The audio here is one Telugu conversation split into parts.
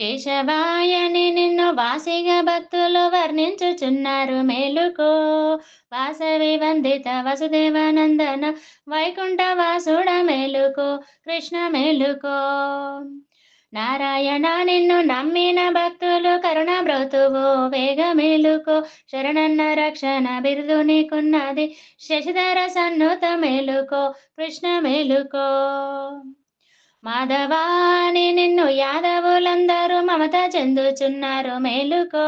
కేశవాయని నిన్ను వాసిగా భక్తులు వర్ణించుచున్నారు మేలుకో. వాసవి వందిత వసుదేవానందన వైకుంఠ వాసుడ మేలుకో కృష్ణ మేలుకో. నారాయణ నిన్ను నమ్మిన భక్తులు కరుణ బ్రతువు వేగ మేలుకో. శరణన్న రక్షణ బిరుదు నీకున్నది శశిధర సన్నుత మేలుకో కృష్ణ మేలుకో. మాధవాని నిన్ను యాదవులందరూ మమత చెందుచున్నారు. మేలుకో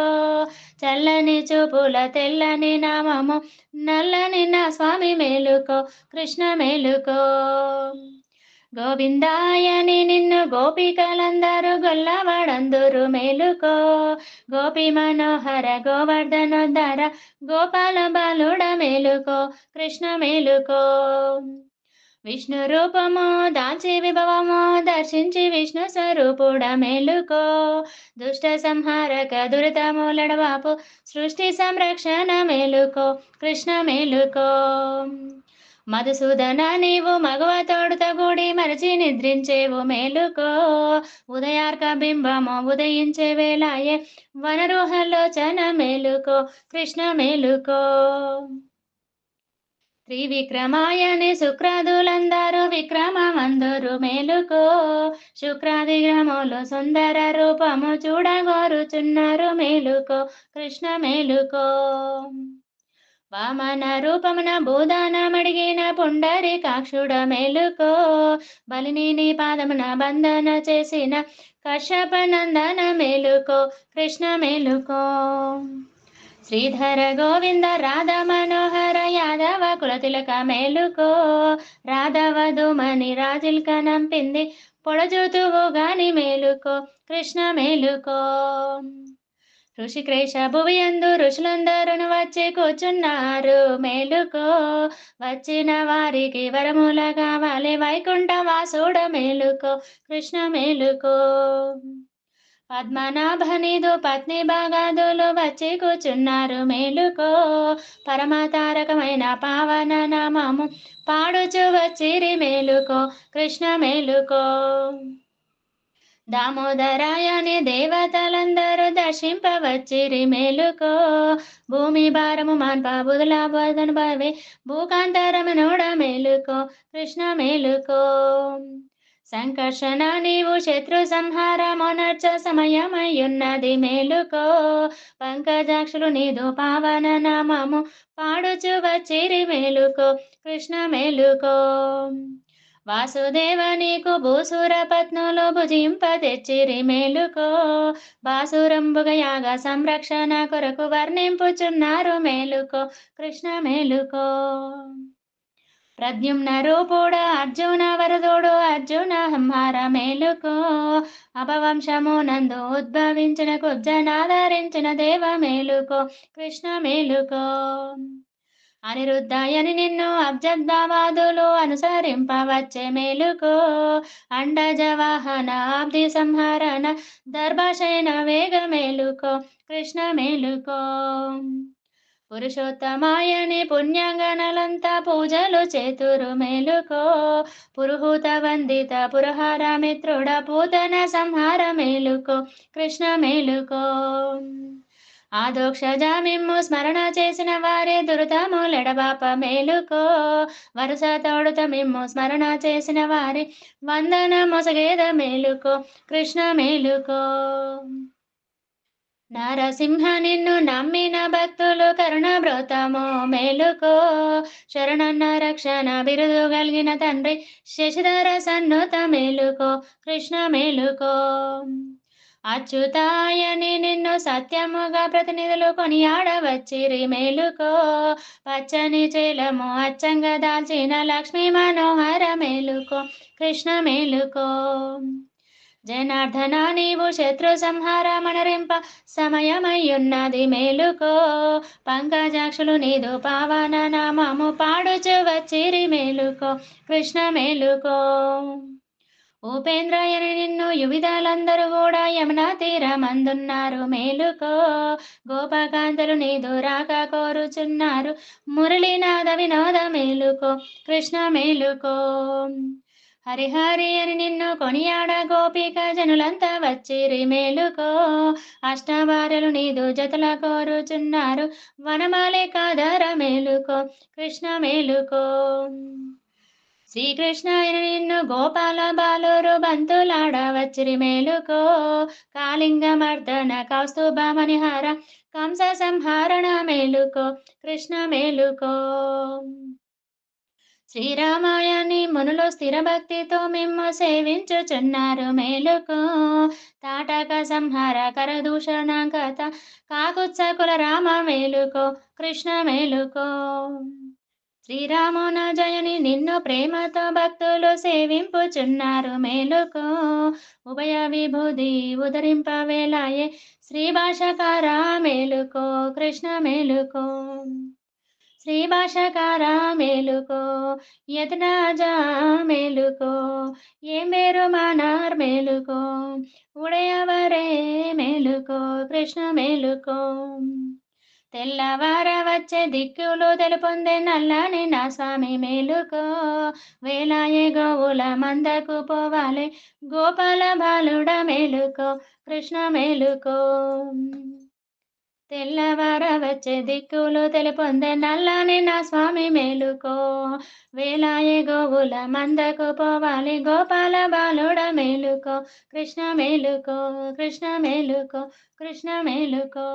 చల్లని చూపుల తెల్లని నామము నల్లని నా స్వామి మేలుకో కృష్ణ మేలుకో. గోవిందాయని నిన్ను గోపికలందరూ గొల్లవాడందరూ. మేలుకో గోపి మనోహర గోవర్ధనోద్ధర గోపాల బాలుడ మేలుకో కృష్ణ మేలుకో. విష్ణు రూపము దాల్చి విభవము దర్శించి విష్ణు స్వరూపుడ మేలుకో. దుష్ట సంహారక దురితములడవాపు సృష్టి సంరక్షణ మేలుకో కృష్ణ మేలుకో. మధుసూదన నీవు మగవ తోడుత గుడి మరచి నిద్రించేవు మేలుకో. ఉదయార్క బింబము ఉదయించే వేళాయే వనరోహలోచన మేలుకో కృష్ణ మేలుకో. శ్రీ త్రివిక్రమాయని శుక్రాదులందరూ విక్రమమందురు మేలుకో. శుక్రాది గ్రహములు సుందర రూపము చూడగోరుచున్నారు మేలుకో. కృష్ణ మేలుకో. వామన రూపమున భూదానమడిగిన పుండరి కాక్షుడ మేలుకో. బలిని నీ పాదమున బంధన చేసిన కశ్యప నందన మేలుకో. కృష్ణ మేలుకో. శ్రీధర గోవింద రాధ మనోహర యాదవ కులతిలక మేలుకో. రాధవ దుమని రాజుల్ నంపింది. పొడజూతువు గాని మేలుకో. కృష్ణ మేలుకో. ఋషిక్రేష భువియందు ఋషులందరూ వచ్చి కూర్చున్నారు. మేలుకో. వచ్చిన వారికి వరముల కావాలి వైకుంఠ వాసుడ మేలుకో. కృష్ణ మేలుకో. పద్మనాభనిదు పత్ని బాగాదులు వచ్చి కూర్చున్నారు. మేలుకో పరమతారకమైన పావన నామము పాడుచు వచ్చిరి మేలుకో కృష్ణ మేలుకో. దామోదరాయని దేవతలందరూ దర్శింపవచ్చిరి మేలుకో. భూమి భారము మాన్ప బుధుల బోధన భవే భూకాంతరము నోడ మేలుకో కృష్ణ మేలుకో. సంకర్షణ నీవు శత్రు సంహారమునర్చ సమయమయ్యున్నది మేలుకో. పంకజాక్షులు నీదు పావన నామము పాడుచు వచ్చిరి మేలుకో. కృష్ణ మేలుకో. వాసుదేవ నీకు భూసుర పత్నులు భుజింప తెచ్చిరి మేలుకో. బాసురంబుగ యాగ సంరక్షణ కొరకు వర్ణింపుచున్నారు మేలుకో. కృష్ణ మేలుకో. ప్రద్యుమ్న రూపుడ అర్జున వరదోడు అర్జున హంహార మేలుకో. అపవంశము నందు ఉద్భవించిన కుబ్జనాదరించిన దేవ మేలుకో కృష్ణ మేలుకో. అనిరుద్ధాయని నిన్ను అబ్జబ్దావాదులు అనుసరింపవచ్చే మేలుకో. అండజవాహన అబ్ది సంహరణ దర్భాశయన వేగ మేలుకో కృష్ణ మేలుకో. పురుషోత్తమాయని పుణ్యంగనలంతా పూజలు చేతురు మేలుకో. పురుహూత వందిత పురహార మిత్రుడ పూతన సంహార మేలుకో. కృష్ణ మేలుకో. ఆదోక్షజ మిమ్ము స్మరణ చేసిన వారే దురితములెడబాప మేలుకో. వరుస తోడుత మిమ్ము స్మరణ చేసిన వారి వందన మొసగేద మేలుకో. కృష్ణ మేలుకో. నరసింహ నిన్ను నమ్మిన భక్తులు కరుణ బ్రోతము మేలుకో. శరణన్న రక్షణ బిరుదు కలిగిన తండ్రి శశిధర సన్నుత మేలుకో కృష్ణ మేలుకో. అచ్యుతాయని నిన్ను సత్యముగా ప్రతినిధులు కొనియాడవచ్చిరి మేలుకో. పచ్చని చేలము అచ్చంగా దాల్చిన లక్ష్మీ మనోహర మేలుకో కృష్ణ మేలుకో. జనార్దన నీవు శత్రు సంహార మనరింప సమయమయ్యున్నది మేలుకో. పంకజాక్షులు నీదు పావన నామము పాడుచు వచ్చిరి మేలుకో. కృష్ణ మేలుకో. ఉపేంద్రయని నిన్ను యువిధాలందరూ కూడా యమునా తీరమందున్నారు మేలుకో. గోపకాంతలు నీదు రాక కోరుచున్నారు మురళీనాథ వినోద మేలుకో. కృష్ణ మేలుకో. హరిహరి అని నిన్ను కొనియాడ గోపిక జనులంతా వచ్చిరి మేలుకో. అష్టవారలు నీదు జతల కోరుచున్నారు వనమాలే కాదర మేలుకో కృష్ణ మేలుకో. శ్రీకృష్ణ నిన్ను గోపాల బాలురు బంతులాడ వచ్చిరి మేలుకో. కాళింగమర్దన కౌస్తుభ మణిహార కంస సంహరణ మేలుకో కృష్ణ మేలుకో. శ్రీరామాయణి మునులు స్థిర భక్తితో మిమ్ము సేవించుచున్నారు మేలుకో. తాటక సంహార కరదూషణ కథ కాకుత్సకుల రామ మేలుకో కృష్ణ మేలుకో. శ్రీరామున జయని నిన్ను ప్రేమతో భక్తులు సేవింపుచున్నారు మేలుకో. ఉభయ విభూది ఉదరింపవేలాయే శ్రీ భాషకార మేలుకో కృష్ణ మేలుకో. శ్రీ భాషకార మేలుకో యతనాజా మేలుకో ఏ మేరు మానార్ మేలుకో ఉడయవరే మేలుకో కృష్ణ మేలుకో. తెల్లవార వచ్చే దిక్కులు తెలుపొందే నల్లని నా స్వామి మేలుకో. వేలాయే గోవుల మందకు పోవాలి గోపాల బాలుడ మేలుకో కృష్ణ మేలుకో. తెల్లవార వచ్చే దిక్కులు తెలుపొందే నల్లని నా స్వామి మేలుకో. వేలాయే గోవుల మందకు పోవాలి గోపాల బాలుడ మేలుకో. కృష్ణ మేలుకో కృష్ణ మేలుకో కృష్ణ మేలుకో.